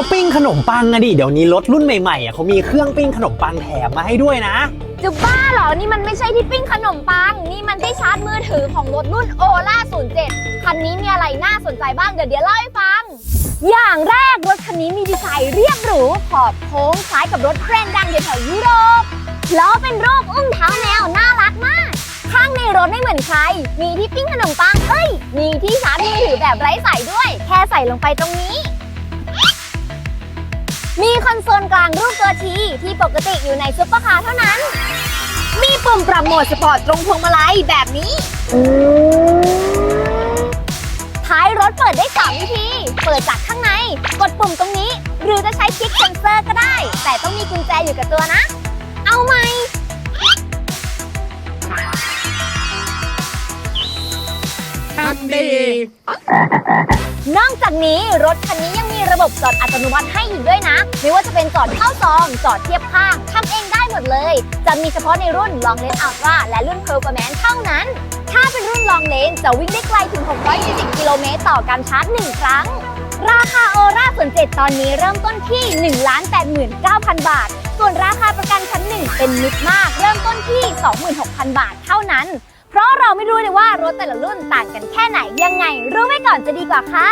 ก็ปิ้งขนมปังอะดิเดี๋ยวนี้รถรุ่นใหม่ๆอะเขามีเครื่องปิ้งขนมปังแถมมาให้ด้วยนะ จะบ้าเหรอ นี่มันไม่ใช่ที่ปิ้งขนมปัง นี่มันที่ชาร์จมือถือของรถรุ่นโอล่า07 คันนี้มีอะไรน่าสนใจบ้าง เดี๋ยวเดี๋ยวเล่าให้ฟัง อย่างแรกรถคันนี้มีดีไซน์เรียบหรู ขอบโค้งคล้ายกับรถแบรนด์ดังแถวยุโรป ล้อเป็นรูปอุ้งเท้าแนวน่ารักมาก ข้างในรถไม่เหมือนใคร มีที่ปิ้งขนมปัง เอ้ย มีที่ชาร์จมือถือแบบไร้สายด้วย แค่ใส่ลงไปตรงนี้ คอนโซลกลางรูปตัวทีที่ปกติอยู่ในซุปเปอร์คาร์เท่านั้น มีปุ่มปรับโหมดสปอร์ตตรงพวงมาลัยแบบนี้ ท้ายรถเปิดได้3วิธี เปิดจากข้างใน กดปุ่มตรงนี้ หรือจะใช้คลิกเซนเซอร์ก็ได้ แต่ต้องมีกุญแจอยู่กับตัวนะ เอาไหมทำดี นี้รถคันนี้ยังมีระบบจอดอัตโนมัติให้อีกด้วยนะ ไม่ว่าจะเป็นจอดเข้าซอง จอดเทียบข้างทำเองได้หมดเลย จะมีเฉพาะในรุ่น Long Range Ultra และรุ่น Performance เท่านั้น ถ้าเป็นรุ่น Long Range จะวิ่งได้ไกลถึง 640 กิโลเมตรต่อการชาร์จ 1 ครั้ง ราคาโอราส่วน7ตอนนี้เริ่มต้นที่ 1 89,000 บาท ส่วนราคาประกันชั้นหนึ่งเป็นมิตรมาก เริ่มต้นที่ 26,000 บาทเท่านั้นเพราะเราไม่รู้เลยว่ารถแต่ละรุ่นต่างกันแค่ไหนยังไง รู้ไว้ก่อนจะดีกว่าค่ะ